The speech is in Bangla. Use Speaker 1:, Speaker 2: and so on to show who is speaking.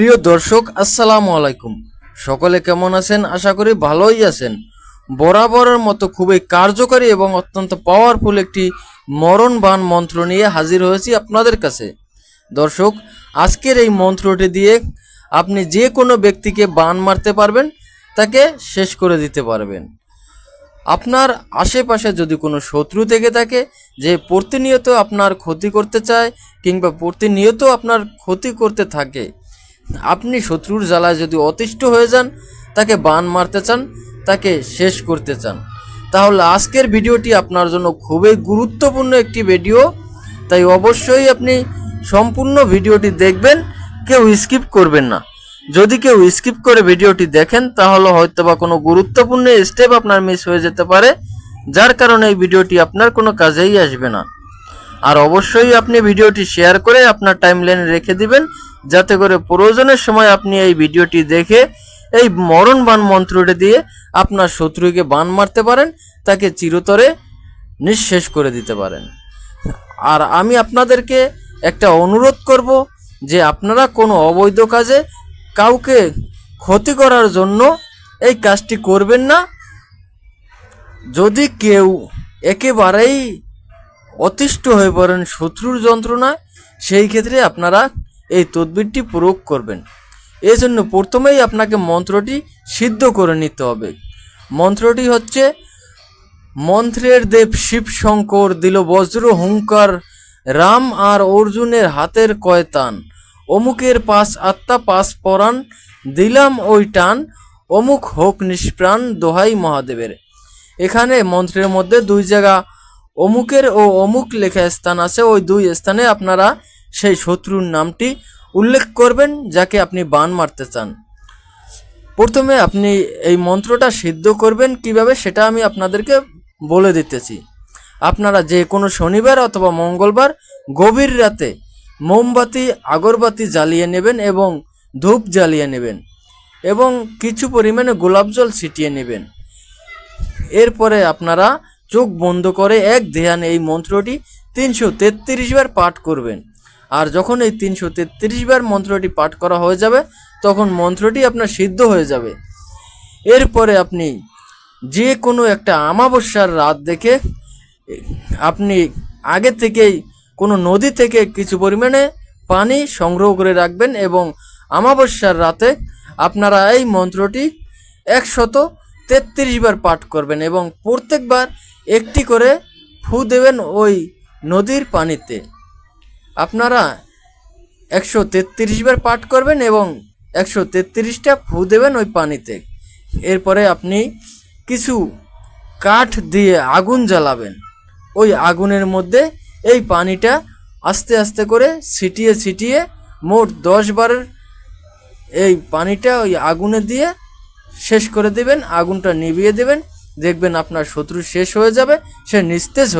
Speaker 1: প্রিয় দর্শক, আসসালামু আলাইকুম। সকলে কেমন আছেন? আশা করি ভালোই আছেন। বরাবরের মতো খুবই কার্যকরী এবং অত্যন্ত পাওয়ারফুল একটি মরণ বান মন্ত্র নিয়ে হাজির হয়েছি আপনাদের কাছে। দর্শক, আজকের এই মন্ত্রটি দিয়ে আপনি যে কোনো ব্যক্তিকে বান মারতে পারবেন, তাকে শেষ করে দিতে পারবেন। আপনার আশেপাশে যদি কোনো শত্রু থেকে থাকে, যে প্রতিনিয়ত আপনার ক্ষতি করতে চায় কিংবা প্রতিনিয়ত আপনার ক্ষতি করতে থাকে আপনি শত্রুর জ্বালায় যদি অতিষ্ঠ হয়ে যান, তাকে বান মারতে চান, তাকে শেষ করতে চান। তাহলে আজকের ভিডিওটি আপনার জন্য খুবই গুরুত্বপূর্ণ একটি ভিডিও তাই অবশ্যই আপনি সম্পূর্ণ ভিডিওটি দেখবেন, কেউ স্কিপ করবেন না। যদি কেউ স্কিপ করে ভিডিওটি দেখেন, তাহলে হয়তো বা কোনো গুরুত্বপূর্ণ স্টেপ আপনার মিস হয়ে যেতে পারে, যার কারণে এই ভিডিওটি আপনার কোনো কাজেই আসবে না। আর অবশ্যই আপনি ভিডিওটি শেয়ার করে আপনার টাইমলাইনে রেখে দিবেন, যাতে করে প্রয়োজনের সময় আপনি এই ভিডিওটি দেখে এই মরণ বান মন্ত্রটি দিয়ে আপনার শত্রুকে বান মারতে পারেন, তাকে চিরতরে নিঃশেষ করে দিতে পারেন। আর আমি আপনাদেরকে একটা অনুরোধ করব যে আপনারা কোনো অবৈধ কাজে কাউকে ক্ষতি করার জন্য এই কাজটি করবেন না। যদি কেউ একেবারেই অতিষ্ঠ হয়ে পড়েন শত্রুর যন্ত্রণায়, সেই ক্ষেত্রে আপনারা এই তদবিরটি প্রয়োগ করবেন। এই জন্য প্রথমেই আপনাকে মন্ত্রটি সিদ্ধ করে নিতে হবে। মন্ত্রটি হচ্ছে, মন্ত্রের দেব শিব শঙ্কর দিল বজ্র হুঙ্কার, রাম আর অর্জুনের হাতের কয়তান, অমুকের পাশ আত্মা পাশ পরাণ, দিলাম ওই টান, অমুক হোক নিষ্প্রাণ দোহাই মহাদেবের। এখানে মন্ত্রের মধ্যে দুই জায়গা অমুকের ও অমুক লেখা স্থান আছে, ওই দুই স্থানে আপনারা সেই শত্রুর নামটি উল্লেখ করবেন, যাকে আপনি বান মারতে চান। প্রথমে আপনি এই মন্ত্রটা সিদ্ধ করবেন কীভাবে, সেটা আমি আপনাদেরকে বলে দিতেছি। আপনারা যে কোনো শনিবার অথবা মঙ্গলবার গভীর রাতে মোমবাতি, আগরবাতি জ্বালিয়ে নেবেন এবং ধূপ জ্বালিয়ে নেবেন এবং কিছু পরিমাণে গোলাপ জল ছিটিয়ে নেবেন। এরপরে আপনারা চোখ বন্ধ করে এক ধ্যান এই মন্ত্রটি তিনশো তেত্রিশ বার পাঠ করবেন। আর যখন এই তিনশো তেত্রিশ বার মন্ত্রটি পাঠ করা হয়ে যাবে, তখন মন্ত্রটি আপনার সিদ্ধ হয়ে যাবে। এরপরে আপনি যে কোনো একটা আমাবস্যার রাত দেখে, আপনি আগে থেকেই কোনো নদী থেকে কিছু পরিমাণে পানি সংগ্রহ করে রাখবেন এবং আমাবস্যার রাতে আপনারা এই মন্ত্রটি একশত তেত্রিশ বার পাঠ করবেন এবং প্রত্যেকবার একটি করে ফু দেবেন ওই নদীর পানিতে। আপনারা একশো তেত্রিশ বার পাঠ করবেন এবং একশো তেত্রিশটা ফু দেবেন ওই পানিতে। এরপরে আপনি কিছু কাঠ দিয়ে আগুন জ্বালাবেন। ওই আগুনের মধ্যে এই পানিটা আস্তে আস্তে করে ছিটিয়ে ছিটিয়ে মোট দশ বারের এই পানিটা ওই আগুনে দিয়ে শেষ করে দেবেন, আগুনটা নিভিয়ে দেবেন। দেখবেন আপনার শত্রু শেষ হয়ে যাবে সে নিস্তেজ হয়ে